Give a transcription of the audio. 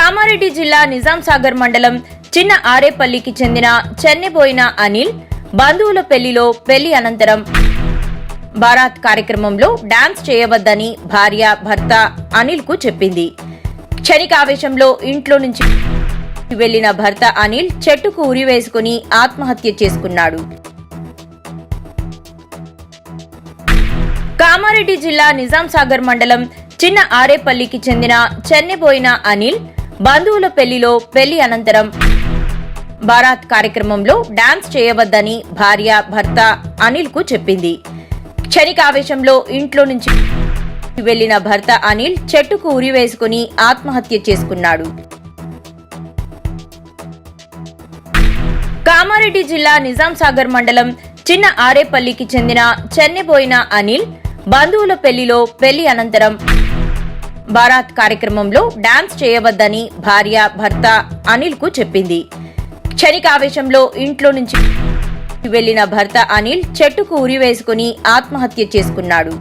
కామారెడ్డి జిల్లా నిజాం సాగర్ మండలం చిన్న ఆరేపల్లికి చెందిన చెన్నెబోయిన అనిల్ బంధువుల పెళ్ళిలో పెళ్ళి అనంతరం బారాత్ కార్యక్రమంలో డాన్స్ చేయవద్దని భార్య భర్త అనిల్కు చెప్పింది. క్షణికావేశంలో ఇంట్లో నుంచి వెళ్ళిన భర్త అనిల్ చెట్టుకు ఉరి వేసుకుని ఆత్మహత్య చేసుకున్నాడు. కామారెడ్డి జిల్లా నిజాం సాగర్ మండలం చిన్న ఆరేపల్లికి చెందిన చెన్నెబోయిన అనిల్ బంధువుల పెళ్ళిలో పెళ్ళి అనంతరం బారాత్ కార్యక్రమంలో డాన్స్ చేయవద్దని భార్య భర్త అనిల్కు చెప్పింది. క్షణికావేశంలో ఇంట్లో నుంచి వెళ్ళిన భర్త అనిల్ చెట్టుకు ఉరి వేసుకుని ఆత్మహత్య చేసుకున్నాడు. కామారెడ్డి జిల్లా నిజాం సాగర్ మండలం చిన్న ఆరేపల్లికి చెందిన చెన్నెబోయిన అనిల్ బంధువుల పెళ్ళిలో పెళ్ళి అనంతరం బారాత్ కార్యక్రమంలో డాన్స్ చేయవద్దని భార్య భర్త అనిల్కు చెప్పింది. క్షణికావేశంలో ఇంట్లో నుంచి వెళ్ళిన భర్త అనిల్ చెట్టుకు ఉరి వేసుకుని ఆత్మహత్య చేసుకున్నాడు.